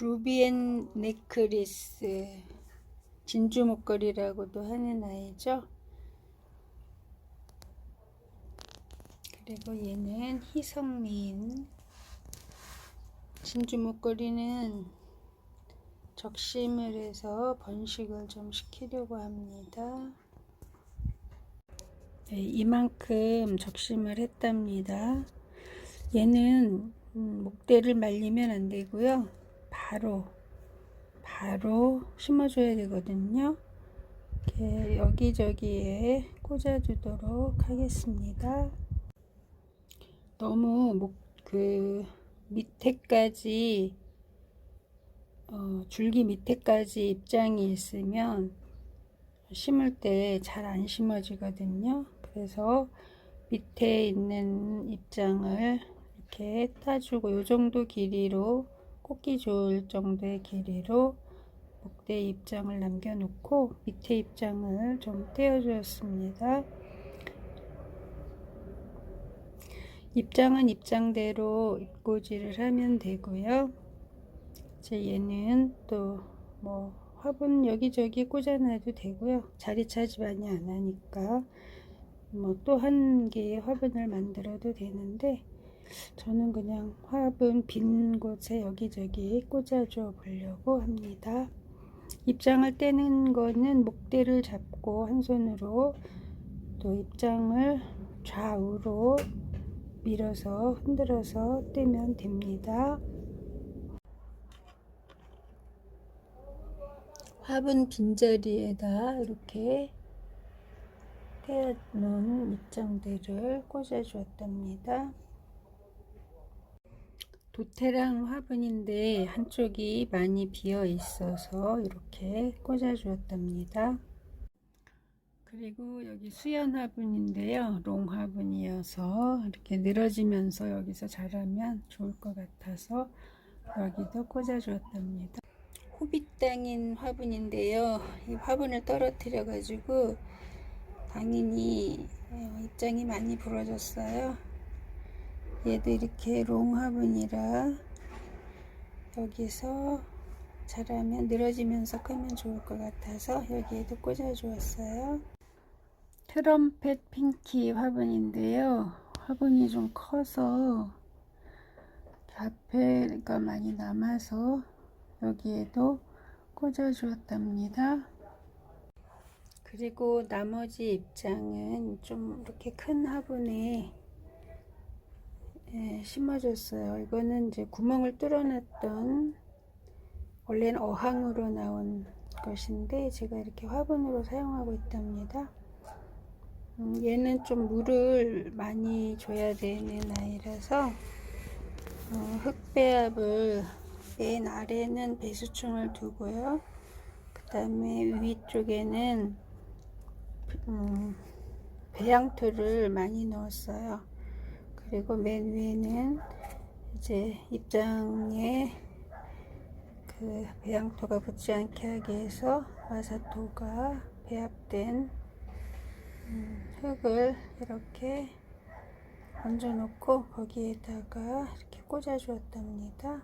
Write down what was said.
루비엔 넥클리스 진주 목걸이라고도 하는 아이죠. 그리고 얘는 희성미인 진주 목걸이는 적심을 해서 번식을 좀 시키려고 합니다. 네, 이만큼 적심을 했답니다. 얘는 음, 목대를 말리면 안 되고요. 바로 바로 심어줘야 되거든요. 이렇게 여기저기에 꽂아주도록 하겠습니다. 너무 목, 그 밑에까지 어, 줄기 밑에까지 입장이 있으면 심을 때 잘 안 심어지거든요. 그래서 밑에 있는 입장을 이렇게 따주고 요 정도 길이로 꽂기 좋을 정도의 길이로 목대 입장을 남겨놓고 밑에 입장을 좀 떼어주었습니다. 입장은 입장대로 입고지를 하면 되고요. 이제 얘는 또 뭐 화분 여기저기 꽂아놔도 되고요. 자리 차지 많이 안 하니까 뭐 또 한 개의 화분을 만들어도 되는데 저는 그냥 화분 빈 곳에 여기저기 꽂아줘 보려고 합니다. 입장을 떼는 거는 목대를 잡고 한 손으로 또 입장을 좌우로 밀어서 흔들어서 떼면 됩니다. 화분 빈자리에다 이렇게 떼어놓은 입장들을 꽂아 주었답니다. 도태랑 화분인데 한쪽이 많이 비어 있어서 이렇게 꽂아 주었답니다. 그리고 여기 수연 화분인데요. 롱 화분이어서 이렇게 늘어지면서 여기서 자라면 좋을 것 같아서 여기도 꽂아 주었답니다. 호빗땅인 화분인데요. 이 화분을 떨어뜨려 가지고 당연히 어, 입장이 많이 부러졌어요. 얘도 이렇게 롱 화분이라 여기서 자라면 늘어지면서 크면 좋을 것 같아서 여기에도 꽂아 주었어요. 트럼펫 핑키 화분인데요. 화분이 좀 커서 앞에가 많이 남아서 여기에도 꽂아 주었답니다. 그리고 나머지 입장은 좀 이렇게 큰 화분에 예, 심어줬어요. 이거는 이제 구멍을 뚫어놨던 원래는 어항으로 나온 것인데 제가 이렇게 화분으로 사용하고 있답니다. 음, 얘는 좀 물을 많이 줘야 되는 아이라서 어, 흙배합을 맨 아래는 배수충을 두고요. 그 다음에 위쪽에는 음, 배양토를 많이 넣었어요. 그리고 맨 위에는 이제 입장에 그 배양토가 붙지 않게 하기 위해서 와사토가 배합된 음, 흙을 이렇게 얹어 놓고 거기에다가 이렇게 꽂아 주었답니다.